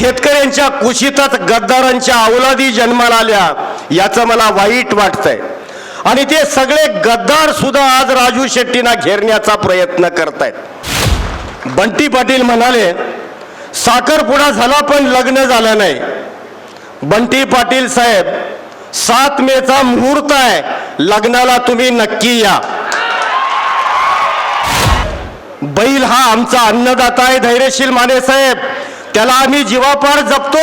शेतकऱ्यांच्या कुशीतच गद्दारांच्या अवलादी जन्माला आल्या याचं मला वाईट वाटतंय. आणि ते सगळे गद्दार सुद्धा आज राजू शेट्टींना घेरण्याचा प्रयत्न करतायत. बंटी पाटील म्हणाले साखरपुडा झाला पण लग्न झालं नाही. बंटी पाटील साहेब सात मेचा मुहूर्त आहे लग्नाला तुम्ही नक्की या. बैल हा आमचा अन्नदाता आहे धैर्यशील माने साहेब. त्याला आम्ही जीवापार जपतो.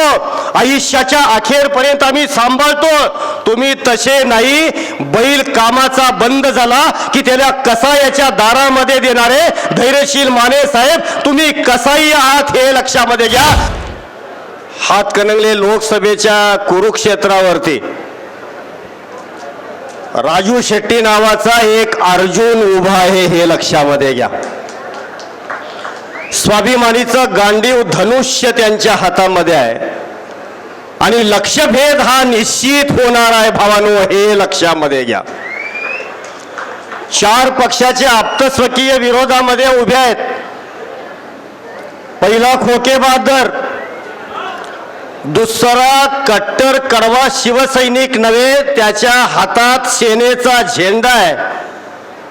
आयुष्याच्या अखेरपर्यंत आम्ही सांभाळतो. तुम्ही तसे नाही. बैल कामाचा बंद झाला की त्याला कसायाच्या दारामध्ये देणारे धैर्यशील माने साहेब तुम्ही कसाही आहात हे लक्षामध्ये घ्या. हातकणंगले लोकसभेच्या कुरुक्षेत्रावरती. राजू शेट्टी नावाचा एक अर्जुन उभा आहे हे लक्षामध्ये घ्या. स्वाभिमानीचं गांडीव धनुष्य त्यांच्या हातामध्ये आहे. आणि लक्षभेद हा निश्चित होणार आहे भावानो हे लक्षामध्ये घ्या. चार पक्षाचे आप्तस्वकीय विरोधामध्ये उभे आहेत. पहिला खोके बहादर दुसरा कट्टर कडवा शिवसैनिक नव्हे त्याच्या हातात सेनेचा झेंडा आहे.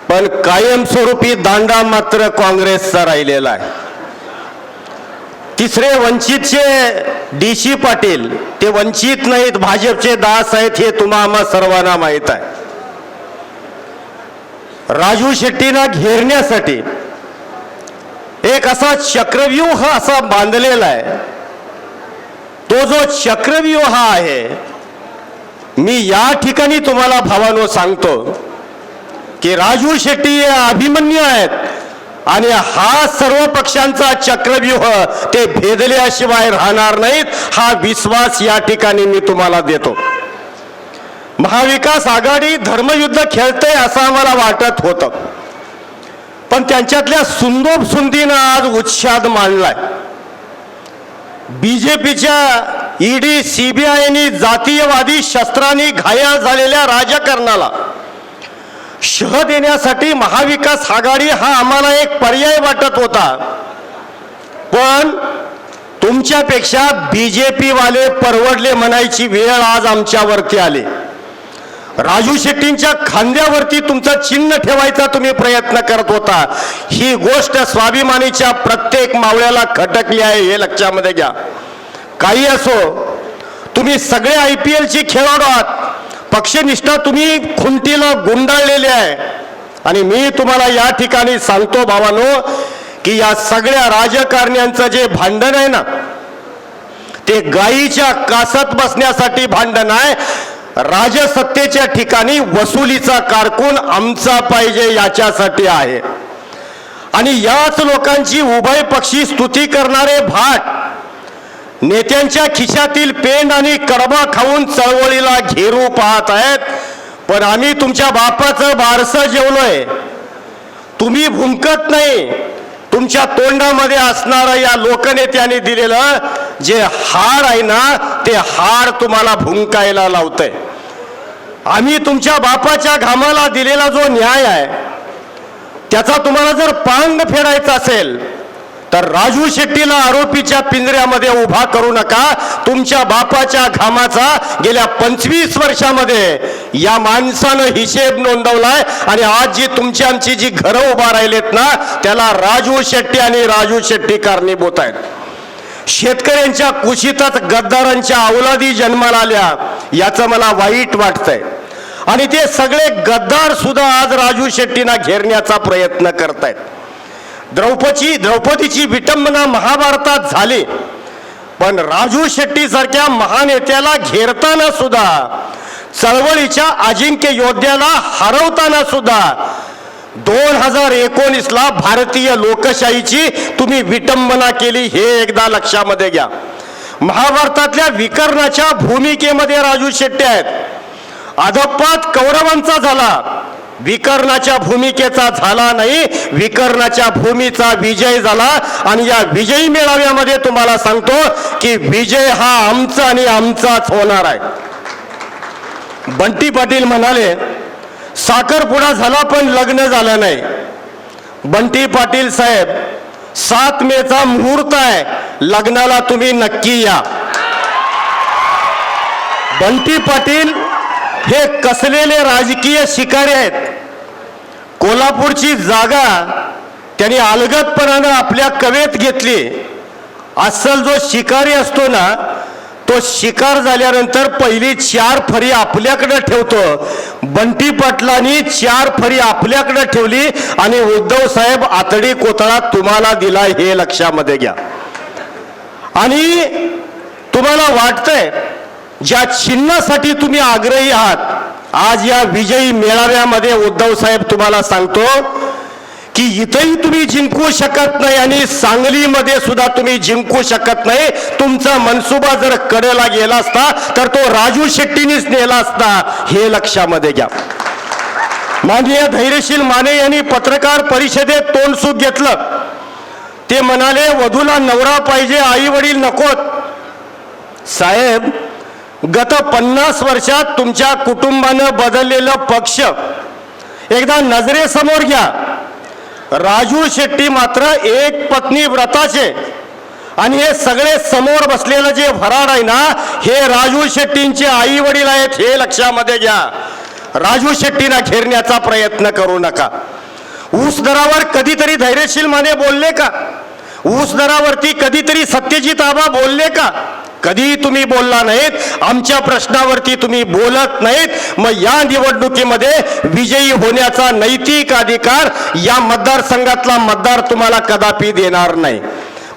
पण कायमस्वरूपी दांडा मात्र काँग्रेसचा राहिलेला आहे. तिसरे वंचितचे डी सी पाटील ते वंचित नाहीत भाजपचे दास आहेत हे तुम्हा आम्हा सर्वांना माहीत आहे. राजू शेट्टींना घेरण्यासाठी एक असा चक्रव्यूह असा बांधलेला आहे. तो जो चक्रव्यूह आहे मी या ठिकाणी तुम्हाला भावानो सांगतो की राजू शेट्टी हे अभिमन्यू आहेत. आणि हा सर्व पक्षांचा चक्रव्यूह ते भेदल्याशिवाय राहणार नाहीत हा विश्वास या ठिकाणी मी तुम्हाला देतो. महाविकास आघाडी धर्मयुद्ध खेळते असं आम्हाला वाटत होतं. पण त्यांच्यातल्या सुंदोब सुंदीनं आज उच्छाद मांडलाय. बीजेपीच्या ईडी सीबीआयनी जातीयवादी शस्त्रांनी घायाळ झालेल्या राजकारणाला शह देण्यासाठी महाविकास आघाडी हा आम्हाला एक पर्याय वाटत होता. पण तुमच्यापेक्षा बी जे पीवाले परवडले म्हणायची वेळ आज आमच्यावरती आली. राजू शेट्टींच्या खांद्यावरती तुमचं चिन्ह ठेवायचा तुम्ही प्रयत्न करत होता. ही गोष्ट स्वाभिमानीच्या प्रत्येक मावळ्याला खटकली आहे हे लक्षामध्ये घ्या. काही असो तुम्ही सगळे आय पी एलची खेळाडू आहात. पक्षनिष्ठा तुम्ही खुंटीला गुंडाळलेली आहे. आणि मी तुम्हाला या ठिकाणी सांगतो भावानो की या सगळ्या राजकारण्यांचं जे भांडण आहे ना ते गायीच्या कासत बसण्यासाठी भांडण आहे. राजसत्तेच्या ठिकाणी वसुलीचा कारकून आमचा पाहिजे याच्यासाठी आहे. आणि याच लोकांची उभय पक्षी स्तुती करणारे भाट नेत्यांच्या खिशातील पेंड आणि कडबा खाऊन चळवळीला घेरू पाहत आहेत. पण आम्ही तुमच्या बापाचं बारसं जेवलोय. तुम्ही भुंकत नाही. तुमच्या तोंडामध्ये असणारं या लोकनेत्यांनी दिलेलं जे हाड आहे ना ते हाड तुम्हाला भुंकायला लावतंय. आम्ही तुमच्या बापाच्या घामाला दिलेला जो न्याय आहे त्याचा तुम्हाला जर पांग फेडायचा असेल तर राजू शेट्टीला आरोपीच्या पिंजऱ्यामध्ये उभा करू नका. तुमच्या बापाच्या घामाचा गेल्या पंचवीस वर्षामध्ये या माणसानं हिशेब नोंदवलाय आणि आज जी तुमची आमची जी घरं उभा राहिलेत ना त्याला राजू शेट्टी आणि राजू शेट्टी कारणीभूत आहेत. शेतकऱ्यांच्या कुशीतच गद्दारांच्या अवलादी जन्माला आल्या याचं मला वाईट वाटतंय. आणि ते सगळे गद्दार सुद्धा आज राजू शेट्टींना घेरण्याचा प्रयत्न करतायत. द्रौपदी द्रौपदीची विटंबना महाभारतात झाली. पण राजू शेट्टी सारख्या महानेत्याला घेरताना सुद्धा चळवळीच्या अजिंक्य योद्ध्याला हरवताना सुद्धा दोन हजार एकोणीसला भारतीय लोकशाहीची तुम्ही विटंबना केली हे एकदा लक्षामध्ये घ्या. महाभारतातल्या विकर्णाच्या भूमिकेमध्ये राजू शेट्टी आहेत. अधपात कौरवांचा झाला. विकर्णाच्या भूमिकेचा झाला नाही. विकर्णाच्या भूमीचा विजय झाला. आणि या विजयी मेळाव्यामध्ये तुम्हाला सांगतो की विजय हा आमचा आणि आमचाच होणार आहे. बंटी पाटील म्हणाले साखरपुडा झाला पण लग्न झालं नाही. बंटी पाटील साहेब सात मेचा मुहूर्त आहे. लग्नाला तुम्ही नक्की या. बंटी पाटील हे कसलेले राजकीय शिकारी आहेत? कोल्हापूरची जागा त्यांनी अलगदपणानं आपल्या कवेत घेतली. अस्सल जो शिकारी असतो ना तो शिकार झाल्यानंतर पहिली चार फरी आपल्याकडे ठेवतो. बंटी पाटलांनी चार फरी आपल्याकडे ठेवली आणि उद्धव साहेब आतडी कोतळा तुम्हाला दिला हे लक्षामध्ये घ्या. आणि तुम्हाला वाटतंय ज्या चिन्हासाठी तुम्ही आग्रही आहात आज या विजयी मेळाव्यामध्ये उद्धव साहेब तुम्हाला सांगतो की इथेही तुम्ही जिंकू शकत नाही आणि सांगलीमध्ये सुद्धा तुम्ही जिंकू शकत नाही. तुमचा मनसुबा जर कडेला गेला असता तर तो राजू शेट्टीनीच नेला असता हे लक्षामध्ये घ्या. माननीय धैर्यशील माने यांनी पत्रकार परिषदेत तोंड सुख घेतलं. ते म्हणाले वधूला नवरा पाहिजे आई वडील नकोत. साहेब गत पन्नास वर्षात तुमच्या कुटुंबानं बदललेलं पक्ष. एकदा नजरेसमोर घ्या. राजू शेट्टी मात्र एक पत्नी व्रताचे. आणि हे सगळे समोर बसलेलं जे भराड आहे ना हे राजू शेट्टींचे आई वडील आहेत हे लक्षामध्ये घ्या. राजू शेट्टींना घेरण्याचा प्रयत्न करू नका. ऊस दरावर कधीतरी धैर्यशील माने बोलले का? ऊस दरावरती कधीतरी सत्यजित आबा बोलले का? कधी तुम्ही बोलला नाहीत आमच्या प्रश्नावरती तुम्ही बोलत नाहीत मग या निवडणुकीमध्ये विजयी होण्याचा नैतिक अधिकार या मतदारसंघातला मतदार तुम्हाला कदापि देणार नाही.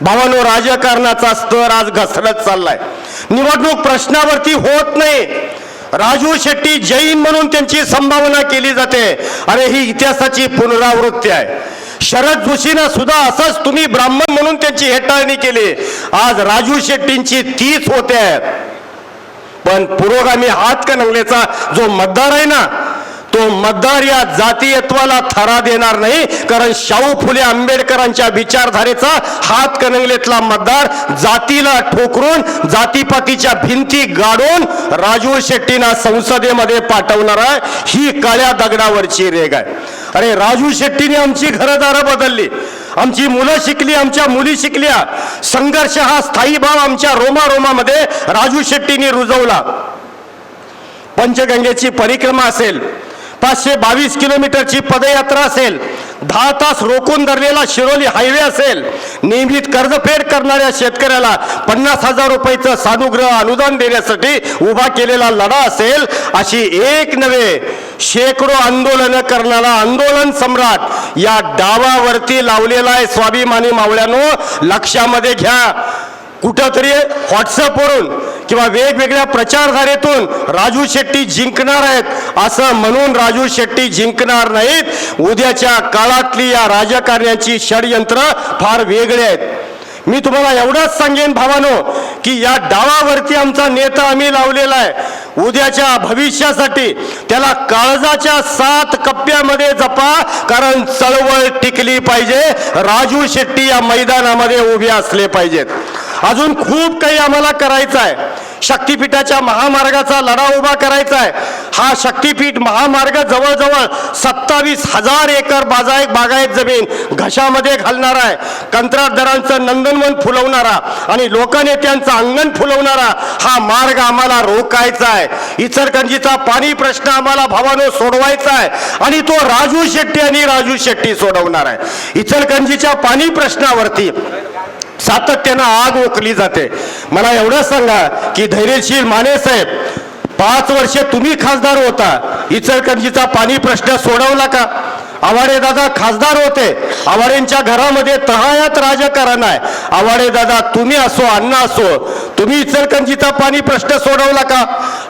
भावानो राजकारणाचा स्तर आज घसरत चाललाय. निवडणूक प्रश्नावरती होत नाही. राजू शेट्टी जैन म्हणून त्यांची संभावना केली जाते. अरे ही इतिहासाची पुनरावृत्ती आहे. शरद जोशीनं सुद्धा असंच तुम्ही ब्राह्मण म्हणून त्यांची हेटाळणी केली. आज राजू शेट्टींची तीच होते. पण पुरोगामी हातकणंगलेचा जो मतदार आहे ना तो मतदार या जातीयत्वाला थरा देणार नाही कारण शाहू फुले आंबेडकरांच्या विचारधारेचा हातकणंगलेतला मतदार जातीला ठोकरून जातीपातीच्या भिंती गाडून राजू शेट्टींना संसदेमध्ये पाठवणार आहे. ही काळ्या दगडावरची रेग आहे. अरे राजू शेट्टीने आमची घरदारं बदलली. आमची मुलं शिकली आमच्या मुली शिकल्या. संघर्ष हा स्थायी भाव आमच्या रोमारोमामध्ये राजू शेट्टीने रुजवला. पंचगंगेची परिक्रमा असेल पाचशे बावीस किलोमीटरची पदयात्रा असेल दहा तास रोखून धरलेला शिरोली हायवे असेल नियमित कर्जफेड करणाऱ्या शेतकऱ्याला पन्नास हजार रुपयेचं सानुग्रह अनुदान देण्यासाठी उभा केलेला लढा असेल अशी एक नव्हे शेकडो आंदोलन करणारा आंदोलन सम्राट या डावावरती लावलेला आहे स्वाभिमानी मावळ्यानो. लक्षामध्ये घ्या. कुठंतरी व्हॉट्सअपवरून किंवा वेगवेगळ्या प्रचारधारेतून राजू शेट्टी जिंकणार आहेत असं म्हणून राजू शेट्टी जिंकणार नाहीत. उद्याच्या काळातली या राजकारण्याची षडयंत्र फार वेगळे आहेत. मी तुम्हाला एवढंच सांगेन भावानो की या डावावरती आमचा नेता आम्ही लावलेला आहे. उद्याच्या भविष्यासाठी त्याला काळजाच्या सात कप्प्यामध्ये जपा कारण चळवळ टिकली पाहिजे. राजू शेट्टी या मैदानामध्ये उभे असले पाहिजेत. अजून खूप काही आम्हाला करायचं आहे. शक्तिपीठाच्या महामार्गाचा लढा उभा करायचा आहे हा शक्तिपीठ महामार्ग जवळजवळ सत्तावीस हजार एकर बाजायक बागायत जमीन घशामध्ये घालणार आहे कंत्राटदारांचं नंदनवन फुलवणारा आणि लोकनेत्यांचं अंगण फुलवणारा हा मार्ग आम्हाला रोखायचा आहे इचलकरंजीचा पाणी प्रश्न आम्हाला भावानो सोडवायचा आहे आणि तो राजू शेट्टी आणि राजू शेट्टी सोडवणार आहे इचलकरंजीच्या पाणी प्रश्नावरती सातत्यानं आग ओकली जाते. मला एवढं सांगा की धैर्यशील माने साहेब पाच वर्षे तुम्ही खासदार होता. इचलकरंजीचा पाणी प्रश्न सोडवला का? आवाडे दादा खासदार होते. आवाडेंच्या घरामध्ये तहायात राजकारण आहे. आवाडे दादा तुम्ही असो अण्णा असो तुम्ही इचलकरंजीचा पाणी प्रश्न सोडवला का?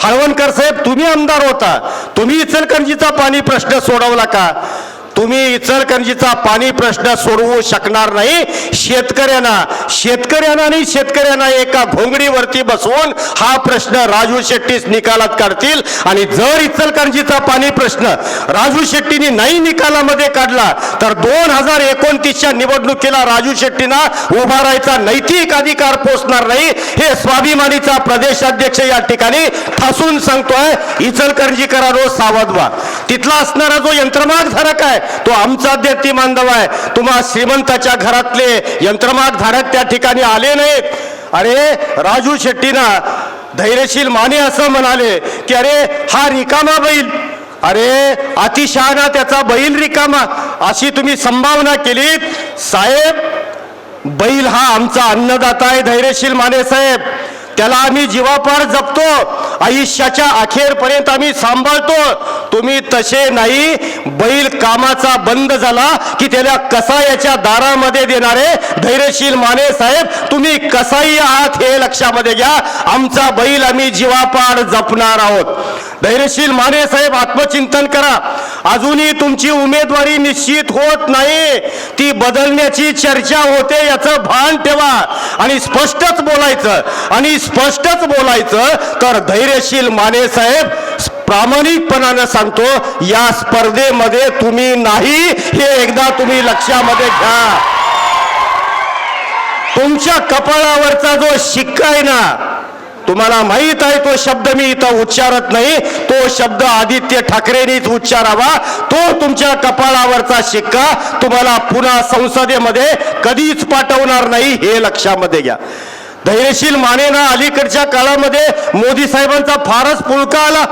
हळवणकर साहेब तुम्ही आमदार होता. तुम्ही इचलकरंजीचा पाणी प्रश्न सोडवला का? तुम्ही इचलकरंजीचा पाणी प्रश्न सोडवू शकणार नाही. शेतकऱ्यांना शेतकऱ्यांना आणि शेतकऱ्यांना एका घोंगडीवरती बसवून हा प्रश्न राजू शेट्टीच निकालात काढतील. आणि जर इचलकरंजीचा पाणी प्रश्न राजू शेट्टीने नाही निकालामध्ये काढला तर दोन हजार एकोणतीसच्या निवडणुकीला राजू शेट्टींना उभा राहायचा नैतिक अधिकार पोचणार नाही. हे स्वाभिमानीचा प्रदेशाध्यक्ष या ठिकाणी ठासून सांगतोय. इचलकरंजीकरांनो सावध व्हा. तिथला असणारा जो यंत्रमाग धारक आहे तो आमचा देती बांधव आहे. तुम्हा श्रीमंताच्या घरातले यंत्रमाग धारक त्या ठिकाणी आले नाहीत. अरे राजू शेट्टीना धैर्यशील माने असं म्हणाले की अरे हा रिकामा बैल. अरे अतिशहाणा त्याचा बैल रिकामा. अशी तुम्ही संभावना केलीत? साहेब बैल हा आमचा अन्नदाता आहे धैर्यशील माने साहेब. त्याला आम्ही जीवापार जपतो. आयुष्याच्या अखेरपर्यंत आम्ही सांभाळतो. तुम्ही तसे नाही बैल कामाचा बंद झाला की त्याला कसायाच्या दारामध्ये देणारे धैर्यशील माने साहेब तुम्ही कसाही आहात हे लक्षामध्ये घ्या. आमचा बैल आम्ही जीवापार जपणार आहोत. धैर्यशील माने साहेब आत्मचिंतन करा. अजूनही तुमची उमेदवारी निश्चित होत नाही. ती बदलण्याची चर्चा होते याचं भान ठेवा. आणि स्पष्टच बोलायचं आणि स्पष्टच बोलायचं तर धैर्यशील माने साहेब प्रामाणिकपणानं सांगतो या स्पर्धेमध्ये तुम्ही नाही हे एकदा तुम्ही लक्षामध्ये घ्या. तुमच्या कपाळावरचा जो शिक्का आहे ना तुम्हाला माहीत आहे तो शब्द मी इथं उच्चारत नाही. तो शब्द आदित्य ठाकरेंनीच उच्चारावा. तो तुमच्या कपाळावरचा शिक्का तुम्हाला पुन्हा संसदेमध्ये कधीच पाठवणार नाही हे लक्षामध्ये घ्या. धैर्यशील मानेना अलीकडच्या काळामध्ये मोदी साहेबांचा फारच पुळका आला.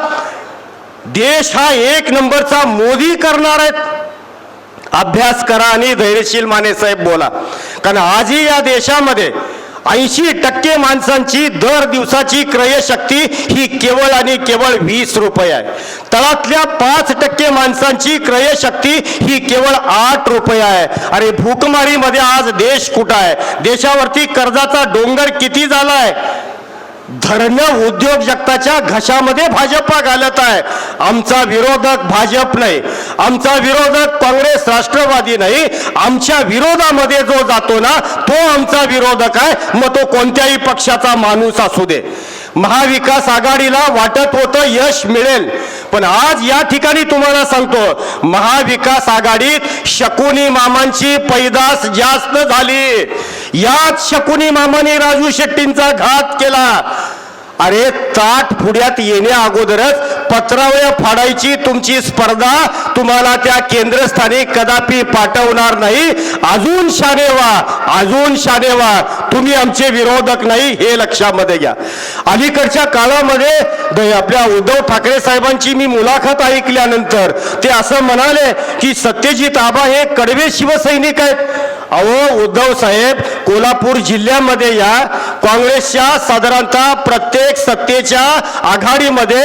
देश हा एक नंबरचा मोदी करणार आहेत. अभ्यास करा आणि धैर्यशील माने साहेब बोला. कारण आजही या देशामध्ये ऐंशी टक्के माणसांची दर दिवसाची क्रयशक्ती ही केवळ आणि केवळ वीस रुपये आहे. तळातल्या पाच टक्के माणसांची क्रयशक्ती ही केवळ आठ रुपये आहे. अरे भूकमारीमध्ये आज देश कुठं आहे? देशावरती कर्जाचा डोंगर किती झाला आहे धरणं उद्योगजगताच्या घशामध्ये भाजपा घालत आहे. आमचा विरोधक भाजप नाही. आमचा विरोधक काँग्रेस राष्ट्रवादी नाही. आमच्या विरोधामध्ये जो जातो ना तो आमचा विरोधक आहे. मग तो कोणत्याही पक्षाचा माणूस असू दे. महाविकास आघाडीला वाटत होतं यश मिळेल. पण आज या ठिकाणी तुम्हाला सांगतो महाविकास आघाडीत शकुनी मामांची पैदास जास्त झाली. याच शकुनी मामाने राजू शेट्टींचा घात केला. अरे ताट पुढ्यात येण्या अगोदरच पत्रावळ्या फाडायची तुमची स्पर्धा तुम्हाला त्या केंद्रस्थानी कदापि पाठवणार नाही. अजून शानेवा व्हा अजून शानेवा व्हा. तुम्ही आमचे विरोधक नाही हे लक्षामध्ये घ्या. अलीकडच्या काळामध्ये द- आपल्या उद्धव ठाकरे साहेबांची मी मुलाखत ऐकल्यानंतर ते असं म्हणाले की सत्यजित आबा हे कडवे शिवसैनिक आहेत. अहो उद्धव साहेब कोल्हापूर जिल्ह्यामध्ये या काँग्रेसच्या साधारणतः प्रत्येक सत्तेच्या आघाडीमध्ये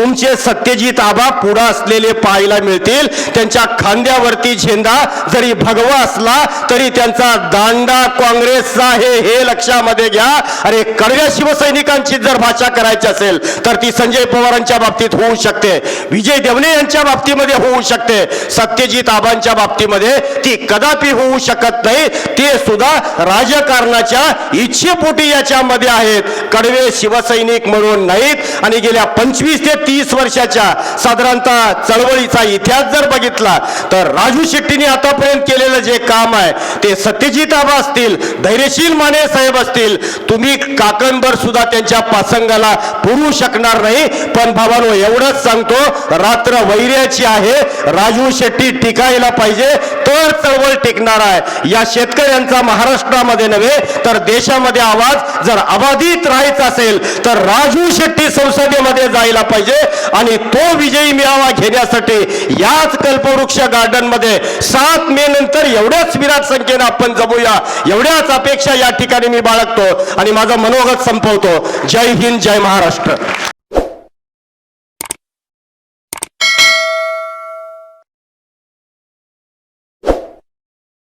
तुमचे सत्यजित आबा पुढे असलेले पाहायला मिळतील. त्यांच्या खांद्यावरती झेंडा जरी भगवा असला तरी त्यांचा दांडा काँग्रेसचा आहे हे लक्षामध्ये घ्या. अरे कडव्या शिवसैनिकांची जर भाषा करायची असेल तर ती संजय पवारांच्या बाबतीत होऊ शकते. विजय देवणे यांच्या बाबतीमध्ये होऊ शकते. सत्यजित आबांच्या बाबतीमध्ये ती कदापि होऊ शकत नाही. ते सुद्धा राजकारणाच्या इच्छेपोटी याच्यामध्ये आहेत. कडवे शिवसैनिक म्हणून नाहीत. आणि गेल्या पंचवीस ते तीस वर्षाच्या साधारणतः चळवळीचा इतिहास जर बघितला तर राजू शेट्टीने आतापर्यंत केलेलं जे काम आहे ते सत्यजित आबा असतील धैर्यशील माने साहेब असतील तुम्ही काकणभर सुद्धा त्यांच्या पासंगाला पुरू शकणार नाही. पण भावानो एवढंच सांगतो रात्र वैर्याची आहे. राजू शेट्टी टिकायला पाहिजे. तर चळवळ टिकणार आहे. या शेतकऱ्यांचा महाराष्ट्रामध्ये नव्हे तर देशामध्ये आवाज जर अबाधित राहायचा असेल तर राजू शेट्टी संसदेमध्ये जायला पाहिजे आणि तो विजयी मेळावा घेण्यासाठी याच कल्पवृक्ष गार्डनमध्ये सात मे नंतर एवढ्याच विराट संख्येनं आपण जमूया. एवढ्याच अपेक्षा या ठिकाणी मी बाळगतो आणि माझा मनोगत संपवतो. जय हिंद जय महाराष्ट्र.